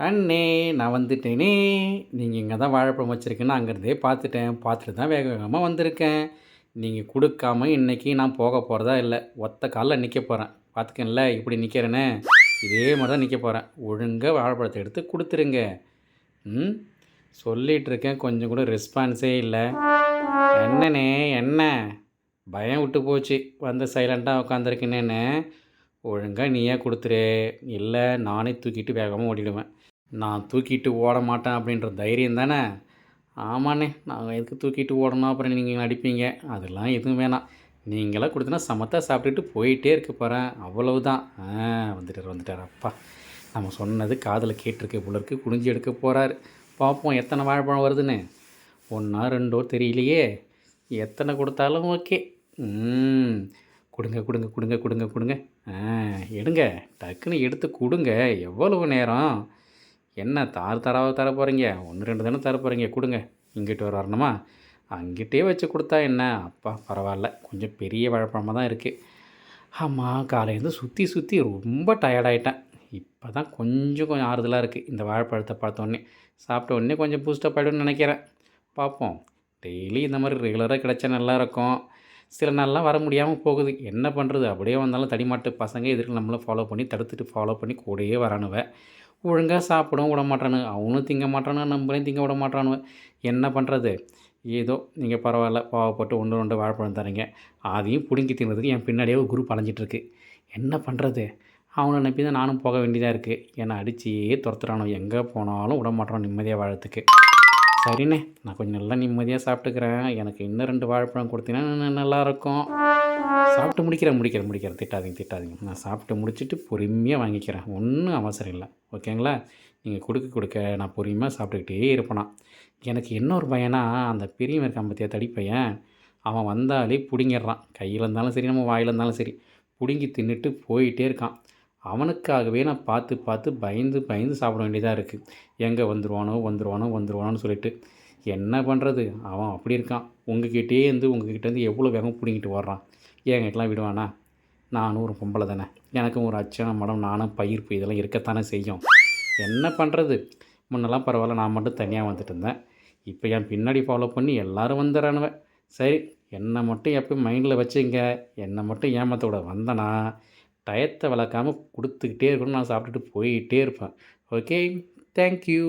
அண்ணே நான் வந்துட்டேனே. நீங்கள் இங்கே தான் வாழைப்பழம் வச்சுருக்கேன்னு அங்கேருந்தே பார்த்துட்டேன். பார்த்துட்டு தான் வேக வேகமாக வந்திருக்கேன். நீங்கள் கொடுக்காம இன்றைக்கி நான் போக போகிறதா இல்லை. ஒத்த காலில் நிற்க போகிறேன் பார்த்துக்கல இப்படி நிற்கிறேனே இதே மாதிரி தான் நிற்க போகிறேன் ஒழுங்காக வாழைப்பழத்தை எடுத்து கொடுத்துருங்க. ம்? சொல்லிகிட்டு இருக்கேன். கொஞ்சம் கூட ரெஸ்பான்ஸே இல்லை. என்னண்ணே என்ன? பயம் விட்டு போச்சு. வந்து சைலண்ட்டாக உட்காந்துருக்கேனேன்னு ஒழுங்காக நீயே கொடுத்துரு. இல்லை நானே தூக்கிட்டு வேகமாக ஓடிடுவேன். நான் தூக்கிட்டு ஓட மாட்டேன் அப்படின்ற தைரியம் தானே? ஆமாண்ணே நான் எதுக்கு தூக்கிட்டு ஓடணும்? அப்புறம் நீங்கள் அடிப்பீங்க. அதெல்லாம் எதுவும் வேணாம். நீங்களாம் கொடுத்தனா சமத்தாக சாப்பிட்டுட்டு போயிட்டே இருக்க போகிறேன் அவ்வளவு தான் ஆ வந்துட்டார் வந்துட்டார். அப்பா நம்ம சொன்னது காதில் கேட்டிருக்க போல குடிஞ்சி குனிஞ்சு எடுக்க போகிறாரு பார்ப்போம் எத்தனை வாழைப்பழம் வருதுன்னு. ஒன்றா ரெண்டோ தெரியலையே. எத்தனை கொடுத்தாலும் ஓகே. ம் கொடுங்க கொடுங்க கொடுங்க கொடுங்க கொடுங்க. ஆ எடுங்க. டக்குன்னு எடுத்து கொடுங்க. எவ்வளவு நேரம்? என்ன தார் தராவ தர போகிறீங்க ஒன்று ரெண்டு தானே தர போகிறீங்க கொடுங்க. இங்கிட்டு வர வரணுமா? அங்கிட்டே வச்சு கொடுத்தா என்ன? அப்பா பரவாயில்ல. கொஞ்சம் பெரிய வாழைப்பழமாக தான் இருக்குது ஆமாம் காலையிலேருந்து சுற்றி சுற்றி ரொம்ப டயர்டாயிட்டேன் இப்போ தான் கொஞ்சம் கொஞ்சம் ஆறுதலாக இருக்குது இந்த வாழைப்பழத்தை பார்த்தோன்னே சாப்பிட்ட உடனே கொஞ்சம் பூஸ்டப் ஆகிடும்னு நினைக்கிறேன். பார்ப்போம். டெய்லி இந்த மாதிரி ரெகுலராக கிடச்சா நல்லாயிருக்கும் சில நாள்லாம் வர முடியாமல் போகுது. என்ன பண்ணுறது அப்படியே வந்தாலும் தடிமாட்டு பசங்க எதிர்க்கு நம்மளும் ஃபாலோ பண்ணி தடுத்துட்டு ஃபாலோ பண்ணி கூடயே வரானுவ. ஒழுங்காக சாப்பிடவும் விட மாட்டானு அவனும் திங்க மாட்டானு நம்மளையும் திங்க விட மாட்டானுவ. என்ன பண்ணுறது ஏதோ நீங்கள் பரவாயில்ல பாவப்பட்டு ஒன்று ரெண்டு வாழைப்பழம் தரீங்க அதையும் பிடுங்கி தின்னதுக்கு என் பின்னாடியே ஒரு குரூப் அலைஞ்சிட்ருக்கு. என்ன பண்ணுறது அவனை நம்பி தான் நானும் போக வேண்டியதாக இருக்குது என்னை அடிச்சியே துரத்துறானோ எங்கே போனாலும் விட மாட்டானோ நிம்மதியாக வாழறதுக்கு. சரிண்ணே நான் கொஞ்சம் நல்லா நிம்மதியாக சாப்பிட்டுக்கிறேன். எனக்கு இன்னும் ரெண்டு வாழைப்பழம் கொடுத்தீங்கன்னா நல்லாயிருக்கும். சாப்பிட்டு முடிக்கிறேன் முடிக்கிறேன் முடிக்கிறேன். திட்டாதீங்க திட்டாதீங்க. நான் சாப்பிட்டு முடிச்சுட்டு பொறுமையாக வாங்கிக்கிறேன். ஒன்றும் அவசரம் இல்லை. ஓகேங்களா? நீங்கள் கொடுக்க கொடுக்க நான் பொறுமையாக சாப்பிட்டுக்கிட்டே இருப்பேனா? எனக்கு இன்னொரு பையனா அந்த பெரியவன் இருக்கான் பார்த்தியா தடி பையன் அவன் வந்தாலே பிடுங்கிடுறான். கையில் இருந்தாலும் சரி நம்ம வாயில் இருந்தாலும் சரி. பிடுங்கி தின்னுட்டு போயிட்டே இருக்கான். அவனுக்காகவே நான் பார்த்து பார்த்து பயந்து பயந்து சாப்பிட வேண்டியதாக இருக்குது எங்கே வந்துடுவானோ வந்துடுவானோ வந்துடுவானோன்னு சொல்லிட்டு. என்ன பண்ணுறது அவன் அப்படி இருக்கான். உங்ககிட்டே இருந்து உங்ககிட்டேருந்து எவ்வளோ வேகம் பிடிங்கிட்டு வர்றான் எங்கிட்டலாம் விடுவானா நானும் ஒரு பொம்பளை தானே. எனக்கும் ஒரு அச்சனம் மடம் நானும் பயிர்ப்பு இதெல்லாம் இருக்கத்தானே செய்யும். என்ன பண்ணுறது முன்னெல்லாம் பரவாயில்ல நான் மட்டும் தனியாக வந்துட்டு இருந்தேன். இப்போ என் பின்னாடி ஃபாலோ பண்ணி எல்லோரும் வந்துடுறானுவ. சரி என்னை மட்டும் எப்போயும் மைண்டில் வச்சுங்க. என்னை மட்டும் ஏமாத்தோட வந்தனா? டயத்தை வளர்க்காமல் கொடுத்துக்கிட்டே இருக்கணும் நான் சாப்பிட்டுட்டு போயிட்டே இருப்பேன். Okay thank you